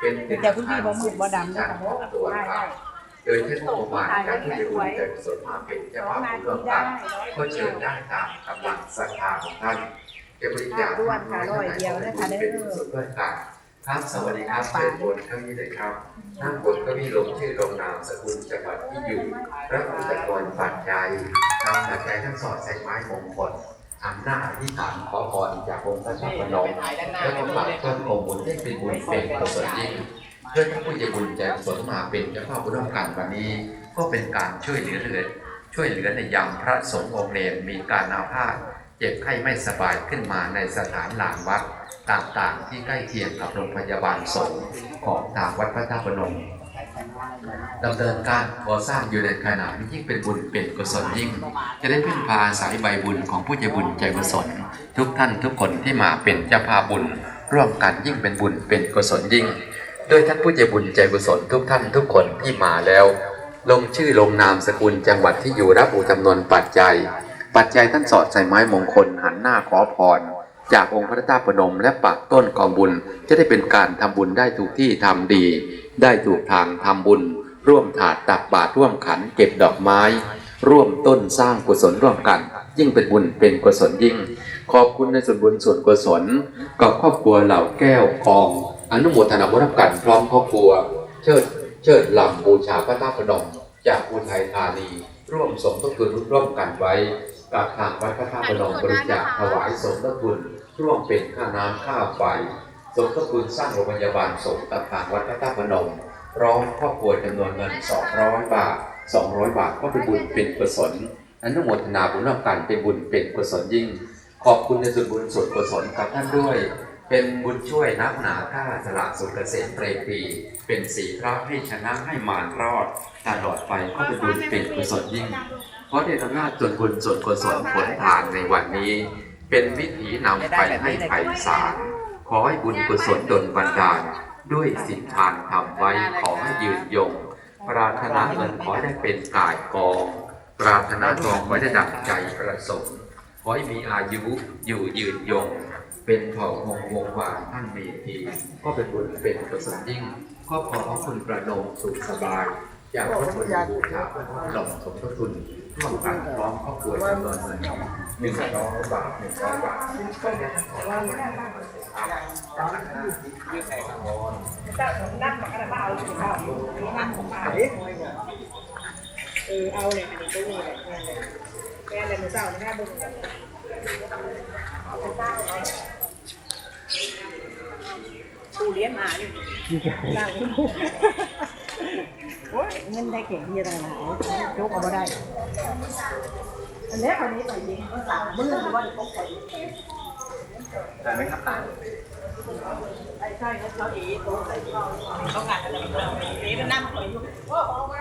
เป็นผลิตแต่คุณพี่บ่มืดบ่ดำด้วยกาค่ะรของตัวครับโดยที่งบประมาณการที่จะบุญจะส่วนมากเป็นเจ้าภาพผู้ร่วมกันก็เชิญได้ตามกำลังศรัทธาของท่านจะบริจาคด้วนค่ะร้อยเดียวนะคะเด้อเป็นส่วนด้วยกันครับสวัสดีครับเชิญบนเก้าอี้เลยครับนั่งบนก้าอี้ลงชื่อลงนามสกุลจังหวัดที่อยู่พระอุตกรปัจจัยทำปัจจัยทั้งสอดใส่ไม้มงคล อำนาจอธิษฐานขอพรจากองค์พระเจ้าพนมและก็ฝากต้นโคบุญให้เป็นบุญเป็นกุศลยิ่งเพื่อท่านผู้ใจบุญใจกุศลมาเป็นเจ้าภาพร่วมกันวันนี้ ก็เป็นการช่วยเหลือเหลือช่วยเหลือในยามพระสงฆ์องค์เนรมีการอาพาธเจ็บไข้ไม่สบายขึ้นมาในสถานหลางวัดต่างๆ ที่ใกล้เคียงกับโรงพยาบาลสงฆ์ของทางวัดพระธาตุพนม ดำเนินการก่อสร้างอยู่ในขณะนี้ยิ่งเป็นบุญเป็นกุศลยิ่ง จะได้พึ่งพาสายใบบุญของผู้ใจบุญใจกุศล ทุกท่านทุกคนที่มาเป็นเจ้าภาพบุญ ร่วมกันยิ่งเป็นบุญเป็นกุศลยิ่งโดยท่านผู้ใจบุญใจกุศลทุกท่านทุกคนที่มาแล้ว ลงชื่อลงนามสกุลจังหวัดที่อยู่รับอุจำนวนปัจจัย ปัจจัยท่านสอดใส่ไม้มงคลหันหน้าขอพร จากองค์พระธาตุพนมและปักต้นกองบุญจะได้เป็นการทำบุญได้ถูกที่ทำดี ได้ถูกทางทำบุญ ร่วมถาดตักบาตรร่วมขันเก็บดอกไม้ ร่วมต้นสร้างกุศลร่วมกัน ยิ่งเป็นบุญเป็นกุศลยิ่ง ขอบคุณในส่วนบุญส่วนกุศลกับครอบครัวเหล่าแก้วกอง อนุโมทนาบุญรับกันพร้อมครอบครัว เชิดเชิดลำบูชาพระธาตุพนม จากอุทัยธานี ร่วมสมทบทุนร่วมกันไว้กับทางวัดพระธาตุพนมบริจาคถวายสมทบทุน ร่วมเป็นค่าน้ำค่าไฟสมทบทุนสร้างโรงพยาบาลสงฆ์กับทางวัดพระธาตุพนมพร้อมครอบครัวจำนวนเงิน 200 บาท 200 บาทก็เป็นบุญเป็นกุศลอนุโมทนาบุญร่วมกันเป็นบุญเป็นกุศลยิ่ง ขอบคุณในส่วนบุญส่วนกุศลกับท่านด้วย เป็นบุญช่วยนักหนาท่าสละสุขเกษมเปรปี เป็นสีพระให้ชนะให้มารรอดตลอดไปก็เป็นบุญเป็นกุศลยิ่ง เพราะในอำนาจส่วนบุญส่วนกุศลผลทานในวันนี้ เป็นวิถีนำไปให้ไผ่สารขอให้บุญกุศลดลบันดาล ด้วยสินทานทำไว้ขอให้ยืนยง ปรารถนาเงินขอได้เป็นกายกอง ปรารถนาทองขอให้ได้ดังใจประสงค์ขอให้มีอายุอยู่ยืนยง เป็นเผ่าหงวงวานท่านเมธีก็เป็นบุญเป็นกุศลยิ่ง ก็ขอขอบคุณประนมสุขสบาย จากพระบุญบูชาพระหลงสมทบทุนร่วมกันพร้อมครอบครัวจำนวนเงินหนึ่งร้อยบาทหนึ่งร้อยบาทนั่งมากันมาเอาสิเอานั่งของมาดิเออเอาเลยอันนี้ตรงนี้เลยงานเลยแม่เลยมือเจ้าหน้าบึ้งกูเลี้ยงหมาอยู่นั่งโอ้ย เงินได้เก่งที่จะได้หายโจ๊กเอาไม่ได้อันนี้คนนี้ต่อยยิงก็สามมือหรือว่าพกใส่ได้ไหมครับตาใช่ใช่เขาเอ๋ตัวใส่เขางานอะไรเขาเอ๋ก็นั่งต่อยอยู่โอ้โห